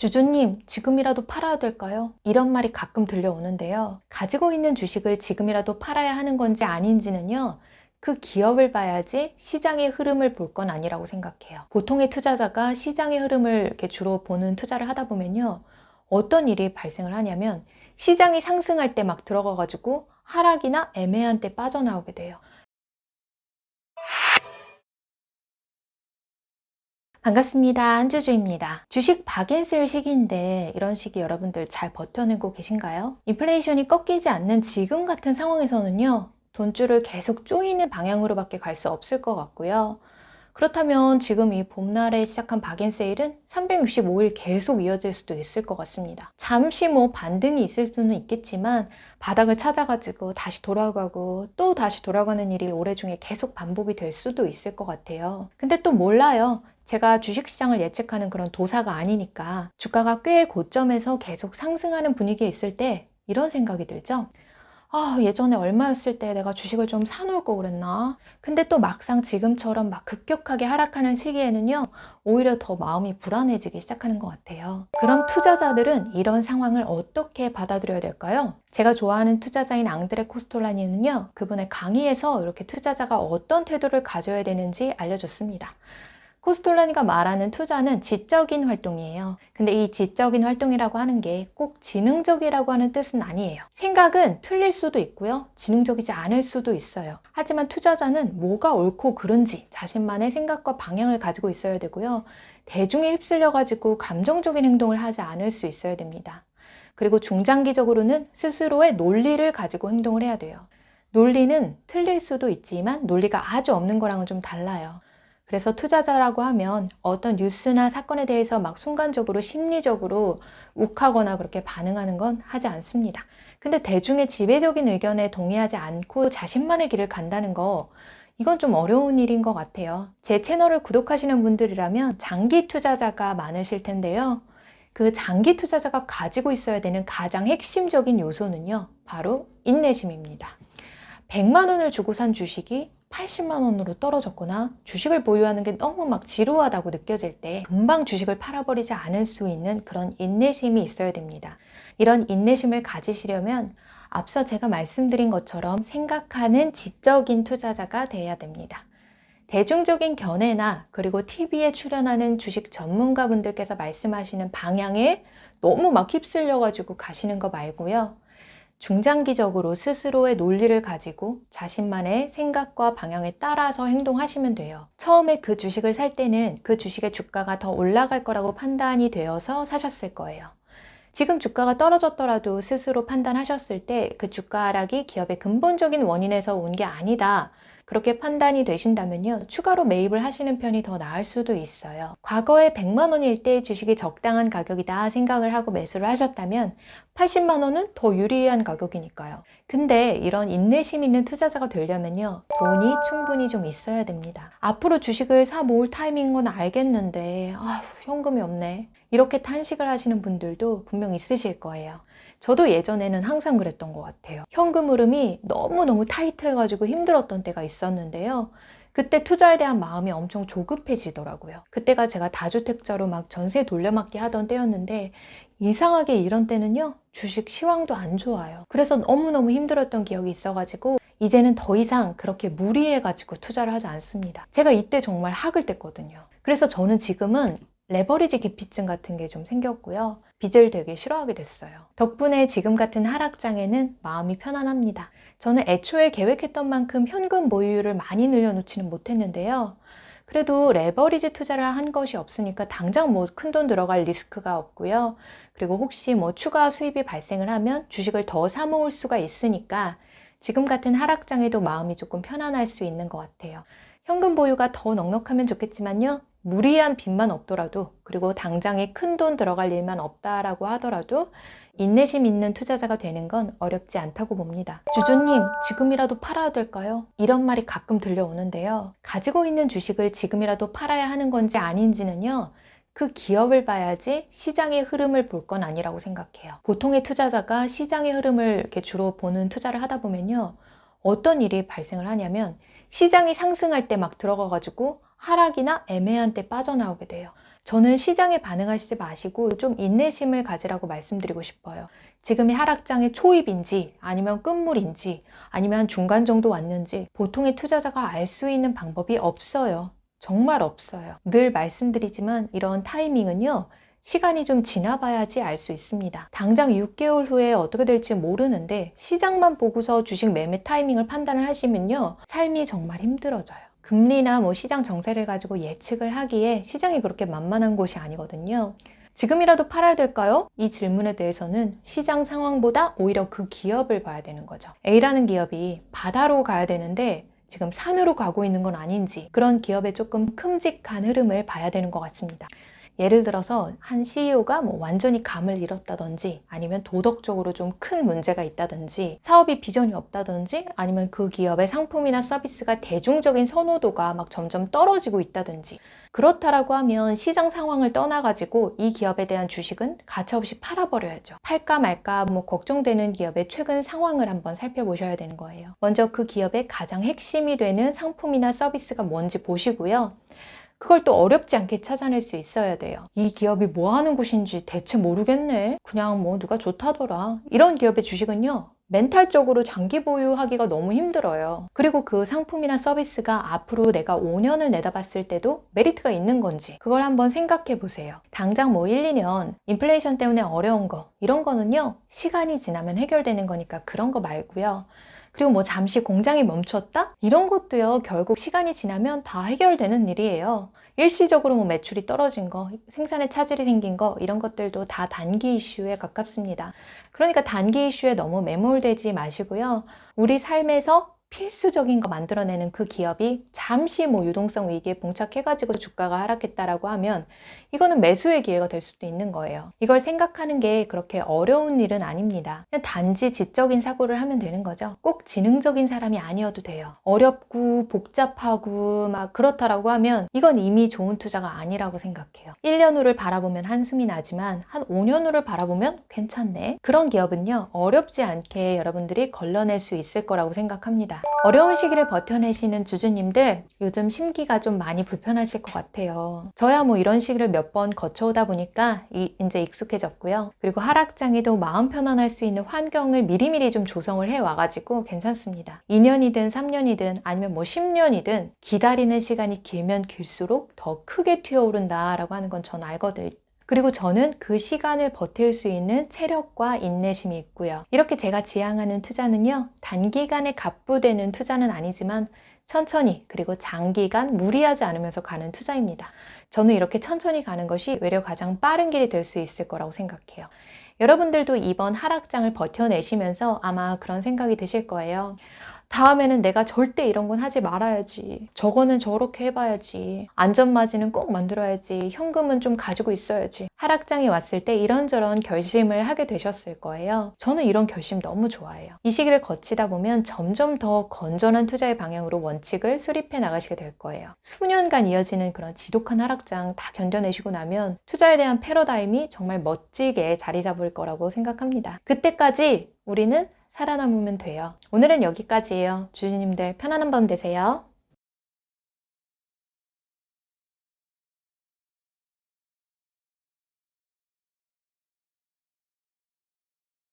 주주님, 지금이라도 팔아야 될까요? 이런 말이 가끔 들려오는데요. 가지고 있는 주식을 지금이라도 팔아야 하는 건지 아닌지는요. 그 기업을 봐야지 시장의 흐름을 볼 건 아니라고 생각해요. 보통의 투자자가 시장의 흐름을 이렇게 주로 보는 투자를 하다 보면요. 어떤 일이 발생을 하냐면 시장이 상승할 때 막 들어가가지고 하락이나 애매한 때 빠져나오게 돼요. 반갑습니다. 안주주입니다. 주식 박앤쓸 시기인데 이런 시기 여러분들 잘 버텨내고 계신가요? 인플레이션이 꺾이지 않는 지금 같은 상황에서는요. 돈줄을 계속 조이는 방향으로밖에 갈 수 없을 것 같고요. 그렇다면 지금 이 봄날에 시작한 박앤세일은 365일 계속 이어질 수도 있을 것 같습니다. 잠시 뭐 반등이 있을 수는 있겠지만 바닥을 찾아가지고 다시 돌아가고 또 다시 돌아가는 일이 올해 중에 계속 반복이 될 수도 있을 것 같아요. 근데 또 몰라요. 제가 주식시장을 예측하는 그런 도사가 아니니까 주가가 꽤 고점에서 계속 상승하는 분위기에 있을 때 이런 생각이 들죠. 아, 예전에 얼마였을 때 내가 주식을 좀 사놓을 거 그랬나? 근데 또 막상 지금처럼 막 급격하게 하락하는 시기에는요, 오히려 더 마음이 불안해지기 시작하는 것 같아요. 그럼 투자자들은 이런 상황을 어떻게 받아들여야 될까요? 제가 좋아하는 투자자인 앙드레 코스톨라니는요, 그분의 강의에서 이렇게 투자자가 어떤 태도를 가져야 되는지 알려줬습니다. 코스톨라니가 말하는 투자는 지적인 활동이에요. 근데 이 지적인 활동이라고 하는 게 꼭 지능적이라고 하는 뜻은 아니에요. 생각은 틀릴 수도 있고요. 지능적이지 않을 수도 있어요. 하지만 투자자는 뭐가 옳고 그른지 자신만의 생각과 방향을 가지고 있어야 되고요. 대중에 휩쓸려가지고 감정적인 행동을 하지 않을 수 있어야 됩니다. 그리고 중장기적으로는 스스로의 논리를 가지고 행동을 해야 돼요. 논리는 틀릴 수도 있지만 논리가 아주 없는 거랑은 좀 달라요. 그래서 투자자라고 하면 어떤 뉴스나 사건에 대해서 막 순간적으로 심리적으로 욱하거나 그렇게 반응하는 건 하지 않습니다. 근데 대중의 지배적인 의견에 동의하지 않고 자신만의 길을 간다는 거, 이건 좀 어려운 일인 것 같아요. 제 채널을 구독하시는 분들이라면 장기 투자자가 많으실 텐데요. 그 장기 투자자가 가지고 있어야 되는 가장 핵심적인 요소는요, 바로 인내심입니다. 100만 원을 주고 산 주식이 80만 원으로 떨어졌거나 주식을 보유하는 게 너무 막 지루하다고 느껴질 때 금방 주식을 팔아버리지 않을 수 있는 그런 인내심이 있어야 됩니다. 이런 인내심을 가지시려면 앞서 제가 말씀드린 것처럼 생각하는 지적인 투자자가 돼야 됩니다. 대중적인 견해나 그리고 TV에 출연하는 주식 전문가분들께서 말씀하시는 방향에 너무 막 휩쓸려가지고 가시는 거 말고요. 중장기적으로 스스로의 논리를 가지고 자신만의 생각과 방향에 따라서 행동하시면 돼요. 처음에 그 주식을 살 때는 그 주식의 주가가 더 올라갈 거라고 판단이 되어서 사셨을 거예요. 지금 주가가 떨어졌더라도 스스로 판단하셨을 때 그 주가 하락이 기업의 근본적인 원인에서 온 게 아니다. 그렇게 판단이 되신다면요. 추가로 매입을 하시는 편이 더 나을 수도 있어요. 과거에 100만 원일 때 주식이 적당한 가격이다 생각을 하고 매수를 하셨다면 80만 원은 더 유리한 가격이니까요. 근데 이런 인내심 있는 투자자가 되려면요. 돈이 충분히 좀 있어야 됩니다. 앞으로 주식을 사 모을 타이밍인 건 알겠는데 아휴, 현금이 없네. 이렇게 탄식을 하시는 분들도 분명 있으실 거예요. 저도 예전에는 항상 그랬던 것 같아요. 현금 흐름이 너무너무 타이트해가지고 힘들었던 때가 있었는데요. 그때 투자에 대한 마음이 엄청 조급해지더라고요. 그때가 제가 다주택자로 막 전세 돌려막기 하던 때였는데 이상하게 이런 때는요. 주식 시황도 안 좋아요. 그래서 너무너무 힘들었던 기억이 있어가지고 이제는 더 이상 그렇게 무리해가지고 투자를 하지 않습니다. 제가 이때 정말 학을 뗐거든요. 그래서 저는 지금은 레버리지 기피증 같은 게 좀 생겼고요. 빚을 되게 싫어하게 됐어요. 덕분에 지금 같은 하락장에는 마음이 편안합니다. 저는 애초에 계획했던 만큼 현금 보유율을 많이 늘려놓지는 못했는데요. 그래도 레버리지 투자를 한 것이 없으니까 당장 뭐 큰 돈 들어갈 리스크가 없고요. 그리고 혹시 뭐 추가 수입이 발생을 하면 주식을 더 사모을 수가 있으니까 지금 같은 하락장에도 마음이 조금 편안할 수 있는 것 같아요. 현금 보유가 더 넉넉하면 좋겠지만요. 무리한 빚만 없더라도 그리고 당장에 큰 돈 들어갈 일만 없다라고 하더라도 인내심 있는 투자자가 되는 건 어렵지 않다고 봅니다. 주주님, 지금이라도 팔아야 될까요? 이런 말이 가끔 들려오는데요. 가지고 있는 주식을 지금이라도 팔아야 하는 건지 아닌지는요. 그 기업을 봐야지 시장의 흐름을 볼 건 아니라고 생각해요. 보통의 투자자가 시장의 흐름을 이렇게 주로 보는 투자를 하다 보면요. 어떤 일이 발생을 하냐면 시장이 상승할 때 막 들어가가지고 하락이나 애매한 때 빠져나오게 돼요. 저는 시장에 반응하시지 마시고 좀 인내심을 가지라고 말씀드리고 싶어요. 지금이 하락장의 초입인지 아니면 끝물인지 아니면 중간 정도 왔는지 보통의 투자자가 알 수 있는 방법이 없어요. 정말 없어요. 늘 말씀드리지만 이런 타이밍은요. 시간이 좀 지나봐야지 알 수 있습니다. 당장 6개월 후에 어떻게 될지 모르는데 시장만 보고서 주식 매매 타이밍을 판단을 하시면요. 삶이 정말 힘들어져요. 금리나 뭐 시장 정세를 가지고 예측을 하기에 시장이 그렇게 만만한 곳이 아니거든요. 지금이라도 팔아야 될까요? 이 질문에 대해서는 시장 상황보다 오히려 그 기업을 봐야 되는 거죠. A라는 기업이 바다로 가야 되는데 지금 산으로 가고 있는 건 아닌지 그런 기업의 조금 큼직한 흐름을 봐야 되는 것 같습니다. 예를 들어서 한 CEO가 뭐 완전히 감을 잃었다든지 아니면 도덕적으로 좀 큰 문제가 있다든지 사업이 비전이 없다든지 아니면 그 기업의 상품이나 서비스가 대중적인 선호도가 막 점점 떨어지고 있다든지 그렇다라고 하면 시장 상황을 떠나가지고 이 기업에 대한 주식은 가차없이 팔아버려야죠. 팔까 말까 뭐 걱정되는 기업의 최근 상황을 한번 살펴보셔야 되는 거예요. 먼저 그 기업의 가장 핵심이 되는 상품이나 서비스가 뭔지 보시고요. 그걸 또 어렵지 않게 찾아낼 수 있어야 돼요. 이 기업이 뭐 하는 곳인지 대체 모르겠네. 그냥 뭐 누가 좋다더라. 이런 기업의 주식은요. 멘탈적으로 장기 보유하기가 너무 힘들어요. 그리고 그 상품이나 서비스가 앞으로 내가 5년을 내다봤을 때도 메리트가 있는 건지 그걸 한번 생각해 보세요. 당장 뭐 1, 2년 인플레이션 때문에 어려운 거 이런 거는요. 시간이 지나면 해결되는 거니까 그런 거 말고요. 그리고 뭐 잠시 공장이 멈췄다? 이런 것도요, 결국 시간이 지나면 다 해결되는 일이에요. 일시적으로 뭐 매출이 떨어진 거, 생산에 차질이 생긴 거, 이런 것들도 다 단기 이슈에 가깝습니다. 그러니까 단기 이슈에 너무 매몰되지 마시고요. 우리 삶에서 필수적인 거 만들어내는 그 기업이 잠시 뭐 유동성 위기에 봉착해가지고 주가가 하락했다라고 하면 이거는 매수의 기회가 될 수도 있는 거예요. 이걸 생각하는 게 그렇게 어려운 일은 아닙니다. 단지 지적인 사고를 하면 되는 거죠. 꼭 지능적인 사람이 아니어도 돼요. 어렵고 복잡하고 막 그렇다라고 하면 이건 이미 좋은 투자가 아니라고 생각해요. 1년 후를 바라보면 한숨이 나지만 한 5년 후를 바라보면 괜찮네. 그런 기업은요. 어렵지 않게 여러분들이 걸러낼 수 있을 거라고 생각합니다. 어려운 시기를 버텨내시는 주주님들 요즘 심기가 좀 많이 불편하실 것 같아요. 저야 뭐 이런 시기를 몇 번 거쳐오다 보니까 이, 이제 익숙해졌고요. 그리고 하락장에도 마음 편안할 수 있는 환경을 미리미리 좀 조성을 해 와가지고 괜찮습니다. 2년이든 3년이든 아니면 뭐 10년이든 기다리는 시간이 길면 길수록 더 크게 튀어오른다라고 하는 건 전 알거든요. 그리고 저는 그 시간을 버틸 수 있는 체력과 인내심이 있고요. 이렇게 제가 지향하는 투자는요, 단기간에 갑부되는 투자는 아니지만 천천히 그리고 장기간 무리하지 않으면서 가는 투자입니다. 저는 이렇게 천천히 가는 것이 외려 가장 빠른 길이 될 수 있을 거라고 생각해요. 여러분들도 이번 하락장을 버텨내시면서 아마 그런 생각이 드실 거예요. 다음에는 내가 절대 이런 건 하지 말아야지. 저거는 저렇게 해봐야지. 안전마진은 꼭 만들어야지. 현금은 좀 가지고 있어야지. 하락장이 왔을 때 이런저런 결심을 하게 되셨을 거예요. 저는 이런 결심 너무 좋아해요. 이 시기를 거치다 보면 점점 더 건전한 투자의 방향으로 원칙을 수립해 나가시게 될 거예요. 수년간 이어지는 그런 지독한 하락장 다 견뎌내시고 나면 투자에 대한 패러다임이 정말 멋지게 자리 잡을 거라고 생각합니다. 그때까지 우리는 살아남으면 돼요. 오늘은 여기까지예요. 주주님들 편안한 밤 되세요.